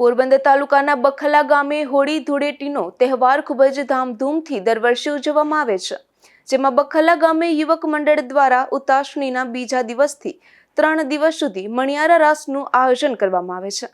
પોરબંદર તાલુકાના બખલા ગામે હોળી ધૂળેટીનો તહેવાર ખૂબ જ ધામધૂમથી દર વર્ષે ઉજવવામાં આવે છે. જેમાં બખલા ગામે યુવક મંડળ દ્વારા ઉતાસણીના બીજા દિવસથી ત્રણ દિવસ સુધી મણિયારા રાસનું આયોજન કરવામાં આવે છે.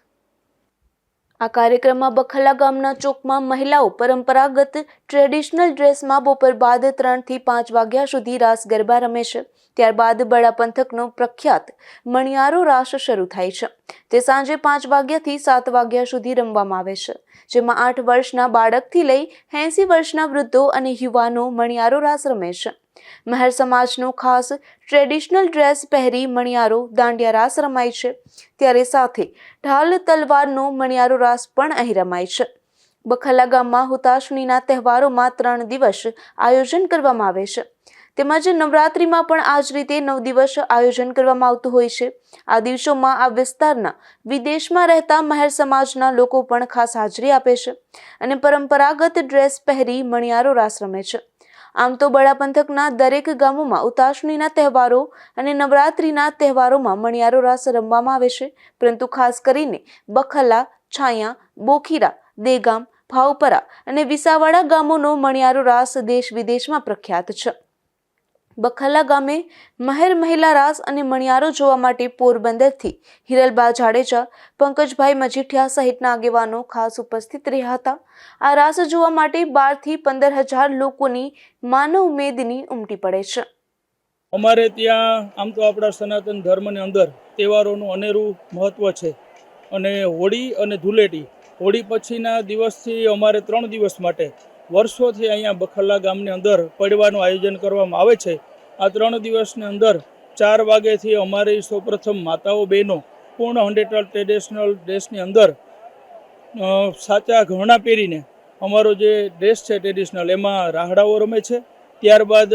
આ કાર્યક્રમમાં બખલા ગામના ચોકમાં મહિલાઓ પરંપરાગત ટ્રેડિશનલ ડ્રેસમાં બપોર બાદ ત્રણથી પાંચ વાગ્યા સુધી રાસ ગરબા રમે છે. ત્યારબાદ બડા પંથકનો પ્રખ્યાત મણિયારો રાસ શરૂ થાય છે. તે સાંજે પાંચ વાગ્યાથી સાત વાગ્યા સુધી રમવામાં આવે છે. જેમાં આઠ વર્ષના બાળકથી લઈ એંસી વર્ષના વૃદ્ધો અને યુવાનો મણિયારો રાસ રમે છે. મહેર સમાજનો ખાસ ટ્રેડિશનલ ડ્રેસ પહેરી મણિયારો દાંડિયા રાસ રમાય છે. ત્યારે સાથે ઢાલ તલવારનો મણિયારો રાસ પણ અહીં રમાય છે. બખલા ગામમાં હુતાશણીના તહેવારોમાં ત્રણ દિવસ આયોજન કરવામાં આવે છે. તેમજ નવરાત્રિમાં પણ આ જ રીતે નવ દિવસ આયોજન કરવામાં આવતું હોય છે. આ દિવસોમાં આ વિસ્તારના વિદેશમાં રહેતા મહેર સમાજના લોકો પણ ખાસ હાજરી આપે છે અને પરંપરાગત ડ્રેસ પહેરી મણિયારો રાસ રમે છે. આમ તો બડા પંથકના દરેક ગામોમાં ઉતાસણીના તહેવારો અને નવરાત્રિના તહેવારોમાં મણિયારો રાસ રમવામાં આવે છે. પરંતુ ખાસ કરીને બખલા, છાયા, બોખીરા, દેગામ, ભાવપરા અને વિસાવાડા ગામોનો મણિયારો રાસ દેશ વિદેશમાં પ્રખ્યાત છે. બખલા ગામે મહેર મહિલા રાસ અને મણિયારો જોવા માટે પોરબંદરથી હિરલબા જાડેજા, પંકજભાઈ મજીઠિયા સહિતના આગેવાનો ખાસ ઉપસ્થિત રહ્યા હતા. આ રાસ જોવા માટે બારથી પંદર હજાર લોકોની માનવ ઉમેદની ઉમટી પડે છે. અમારે ત્યાં, આમ તો આપણા સનાતન ધર્મની અંદર તહેવારોનું અનેરું મહત્ત્વ છે. અને હોળી અને ધૂળેટી હોળી પછીના દિવસથી અમારે ત્રણ દિવસ માટે વર્ષોથી અહીંયા બખરલા ગામની અંદર પડવાનું આયોજન કરવામાં આવે છે. આ ત્રણ દિવસની અંદર ચાર વાગ્યાથી અમારી સૌપ્રથમ માતાઓ બહેનો પૂર્ણ હંડ્રેડ ટ્રેડિશનલ ડ્રેસની અંદર સાચા ઘરણા પહેરીને અમારો જે ડ્રેસ છે ટ્રેડિશનલ એમાં રાહડાઓ રમે છે. ત્યારબાદ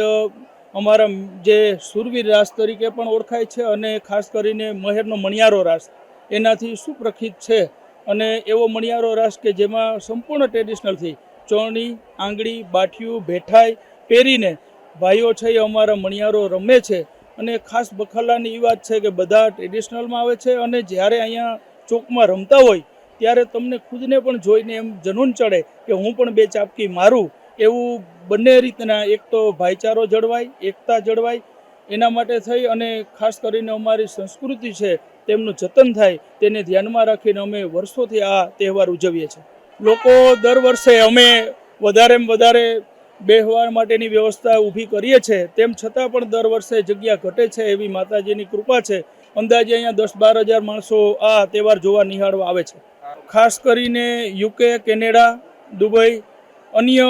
અમારા જે સુરવીર રાસ તરીકે પણ ઓળખાય છે અને ખાસ કરીને મહેરનો મણિયારો રાસ એનાથી સુપ્રખિત છે. અને એવો મણિયારો રાસ કે જેમાં સંપૂર્ણ ટ્રેડિશનલથી ચોણી, આંગળી, બાઠિયું, ભેઠાઈ પહેરીને ભાઈઓ છે એ અમારા મણિયારો રમે છે. અને ખાસ બખાલાની એ વાત છે કે બધા ટ્રેડિશનલમાં આવે છે અને જ્યારે અહીંયા ચોકમાં રમતા હોય, ત્યારે તમને ખુદને પણ જોઈને એમ જનૂન ચડે કે હું પણ બે ચાપકી મારું. એવું બંને રીતના એક તો ભાઈચારો જળવાય, એકતા જળવાય, એના માટે થઈ અને ખાસ કરીને અમારી સંસ્કૃતિ છે તેમનું જતન થાય, તેને ધ્યાનમાં રાખીને અમે વર્ષોથી આ તહેવાર ઉજવીએ છીએ. લોકો દર વર્ષે અમે વધારેમાં વધારે બેહવા માટેની વ્યવસ્થા ઊભી કરીએ છીએ. તેમ છતાં પણ દર વર્ષે જગ્યા ઘટે છે એવી માતાજીની કૃપા છે. અંદાજે અહીંયા દસ બાર હજાર માણસો આ તહેવાર જોવા નિહાળવા આવે છે. ખાસ કરીને યુકે કેનેડા દુબઈ અન્ય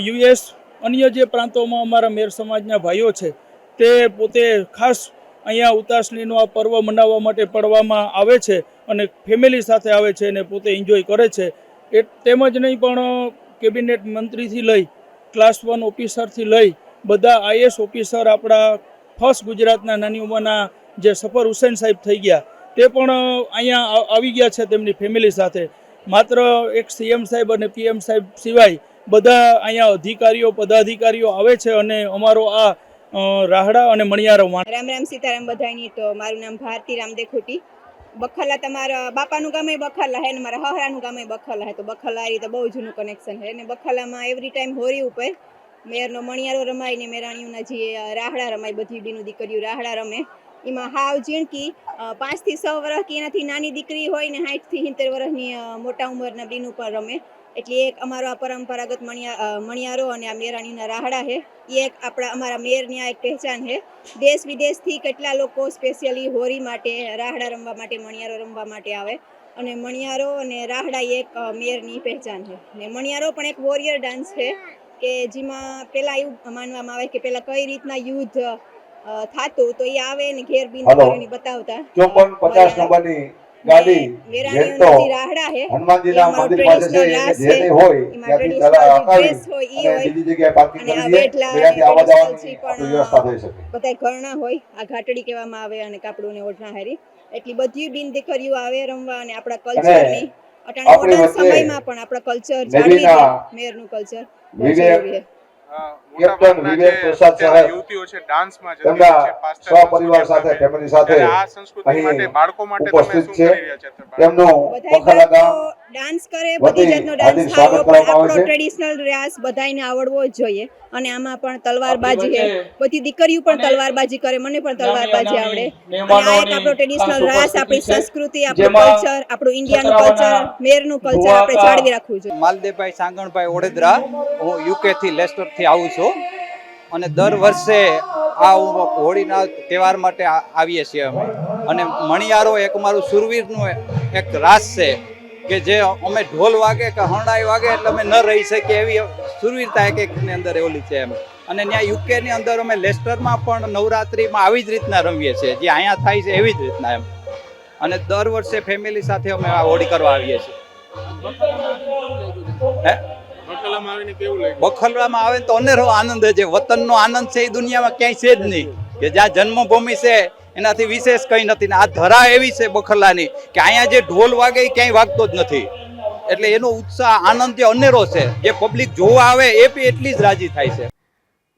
યુએસ અન્ય જે પ્રાંતોમાં અમારા મેર સમાજના ભાઈઓ છે, તે પોતે ખાસ અહીંયા ઉતાસણીનો આ પર્વ મનાવવા માટે પડવામાં આવે છે અને ફેમિલી સાથે આવે છે અને પોતે એન્જોય કરે છે. એ તેમજ નહીં, પણ કેબિનેટ મંત્રીથી લઈ ક્લાસ વન ઓફિસરથી લઈ, બધા આઈએસ ઓફિસર આપણા ફર્સ્ટ ગુજરાતના નાની ઉંમરના જે સફર હુસેન સાહેબ થઈ ગયા, તે પણ અહીંયા આવી ગયા છે તેમની ફેમિલી સાથે. માત્ર એક સીએમ સાહેબ અને પીએમ સાહેબ સિવાય બધા અહીંયા અધિકારીઓ, પદાધિકારીઓ આવે છે અને અમારો આ રાહડા અને મણિયારો માણ રામ રામ સીતારામ બધાની તો મારું નામ ભારતી રામદેવ ખોટી બખલા તમારા બાપાનું ગામે બખલા હે ને મારા હહરાનું ગામે બખલા હે. તો બખલા એ તો બહુ જૂનું કનેક્શન છે ને બખલામાં એવરી ટાઈમ હોરી ઉપર મેયરનો મણિયારો રમાય ને મેરાણીઓના જે રાહડા રમાય, બધી બીનું દીકરીઓ રાહડા રમે. એમાં હાવ ઝીણકી પાંચથી છ વર્ષ કે એનાથી નાની દીકરી હોય ને સાઠથી સિત્તેર વર્ષની મોટા ઉંમરના બીનું પણ રમે. એટલે એક અમારો આ પરંપરાગત મણિયા મણિયારો અને આ મેરાણીના રાહડા છે. એ એક આપણા અમારા મેરની આ એક પહેચાન છે. દેશ વિદેશથી કેટલા લોકો સ્પેશિયલી હોળી માટે રાહડા રમવા માટે મણિયારો રમવા માટે આવે. અને મણિયારો અને રાહડા એક મેરની પહેચાન છે. ને મણિયારો પણ એક વોરિયર ડાન્સ છે કે જેમાં પહેલાં એવું માનવામાં આવે કે પહેલાં કઈ રીતના યુદ્ધ થતું થાતું તો એ આવે ને ઘેર બિન બતાવતા. ચોપન પચાસ નંબરની ગાડી જેટલો હનુમાનજીના મંદિર પાસે છે જે છે. હોય ત્યાંથી તલા જે હકાવી dress હોય ઈ અને બીજી જગ્યાએ પાર્કિંગ કરી દઈએ ત્યાંથી આવવા જવાની વ્યવસ્થા થઈ શકે. બધા ઘરણા હોય આ ઘાટડી કહેવામાં આવે અને કાપડું ને ઓઢણા હારી. એટલી બધી બિન દીકરીઓ આવે રમવા અને આપણા કલ્ચરની અટાણે સમયમાં પણ આપણા કલ્ચર જાળવી રહે મેરનું કલ્ચર વિવેક કેપ્ટન વિવેક પ્રસાદ સાહેબ યુવતીઓ છે ડાન્સમાં જતી તેમના છે, પાસ્ટર સહપરિવાર સાથે ફેમિલી સાથે આ સંસ્કૃતિ અહીં માટે બાળકો માટે તમે ઉપસ્થિત શું છે. કરી રહ્યા છો અત્યારે? તેમનું બધાય ગામ ડાન્સ કરે બધી જાતનો ડાન્સ થાય. પણ આપણો ટ્રેડિશનલ રિયાઝ બધાને આવડવો જોઈએ. અને આમાં પણ તલવારબાજી છે. બધી દીકરીઓ પણ તલવારબાજી કરે મને પણ તલવારબાજી આવડે. અને આ એક આપણો ટ્રેડિશનલ રાસ આપણી સંસ્કૃતિ આપણું કલ્ચર આપણું ઇન્ડિયાનું કલ્ચર મેરનું કલ્ચર આપણે જાળવી રાખવું જોઈએ. માલદેવભાઈ સાંગણભાઈ ઓડેદરા હું યુકે થી લેસ્ટરથી આવું છું. અને દર વર્ષે આ હોળીના તહેવાર માટે આવીએ છીએ અમે. અને મણિયારો એક અમારું સુરવીરનું એક રાસ છે. કે જે અમે ઢોલ વાગે કે હરણાઈ વાગે એટલે અમે ન રહી શકીએ એવી સુરવીરતા એક એકની અંદર એવલી છે એમ. અને ત્યાં યુકેની અંદર અમે લેસ્ટરમાં પણ નવરાત્રિમાં આવી જ રીતના રમીએ છીએ. જે અહીંયા થાય છે એવી જ રીતના એમ. અને દર વર્ષે ફેમિલી સાથે અમે આ હોળી કરવા આવીએ છીએ. બખલવામાં આવે તો અનેરો આનંદ છે. વતનનો આનંદ છે એ દુનિયામાં ક્યાંય છે જ નહીં. કે જ્યાં જન્મભૂમિ છે એનાથી વિશેષ કંઈ નથી. ને આ ધરા એવી છે બખરલાની કે અહીંયા જે ઢોલ વાગે એ ક્યાંય વાગતો જ નથી. એટલે એનો ઉત્સાહ, આનંદ જે અનેરો છે, જે પબ્લિક જોવા આવે એ બી એટલી જ રાજી થાય છે.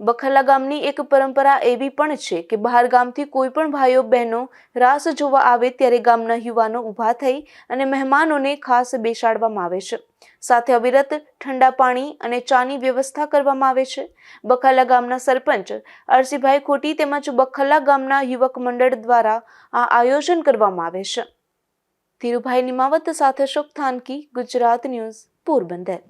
બખલા ગામની એક પરંપરા એવી પણ છે કે બહાર ગામથી કોઈ પણ ભાઈઓ, બહેનો રાસ જોવા આવે ત્યારે ગામના યુવાનો ઊભા થઈ અને મહેમાનોને ખાસ બેસાડવામાં આવે છે. સાથે અવિરત ઠંડા પાણી અને ચાની વ્યવસ્થા કરવામાં આવે છે. બખાલા ગામના સરપંચ અરસીભાઈ ખોટી તેમજ બખલા ગામના યુવક મંડળ દ્વારા આ આયોજન કરવામાં આવે છે. ધીરુભાઈ નિમાવત સાથે અશોક થાનકી, ગુજરાત ન્યૂઝ, પોરબંદર.